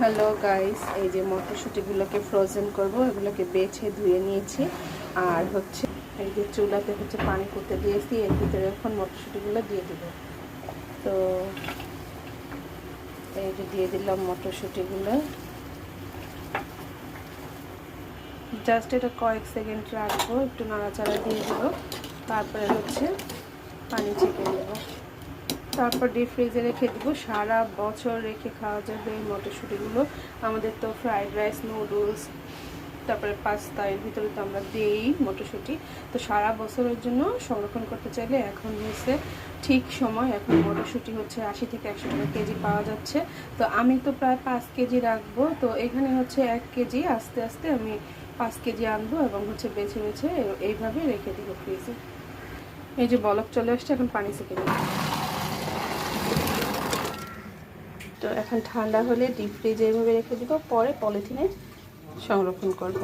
Hello guys এই যে মটরশুঁটিগুলোকে frozen করব, এগুলোকে বেছে ধুয়ে নিয়েছি। আর হচ্ছে এই যে চুলাতে হচ্ছে পানি করতে দিয়েছি, এর ভিতরে এখন মটরশুঁটিগুলো দিয়ে দিব। তো এই যে দিয়ে দিলাম মটরশুঁটিগুলো। জাস্ট এটা কয়েক সেকেন্ড রাখব, একটু নাড়াচাড়া দিয়ে দিব। তারপরে হচ্ছে পানি ছেঁকে নেব। তারপর ডিপ ফ্রিজে রেখে দিব। সারা বছর রেখে খাওয়া যাবে এই মটরশুঁটিগুলো। আমাদের তো ফ্রাইড রাইস নুডলস তারপরে পাস্তা এর ভিতরে তো আমরা দিই মটরশুঁটি। তো সারা বছরের জন্য সংরক্ষণ করতে চাইলে এখন হচ্ছে ঠিক সময়। এখন মটরশুঁটি হচ্ছে আশি থেকে একশো টাকা কেজি পাওয়া যাচ্ছে। তো আমি তো প্রায় পাঁচ কেজি রাখব। তো এখানে হচ্ছে এক কেজি আস্তে আস্তে আমি পাঁচ কেজি আনব এবং হচ্ছে বেছে বেছে এইভাবে রেখে দিব ফ্রিজে এই যে বলক চলে আসছে, এখন পানি সেকে নেব। তো এখন ঠান্ডা হলে ডিপ ফ্রিজে এইভাবে রেখে দিব পরে পলিথিনে সংরক্ষণ করব।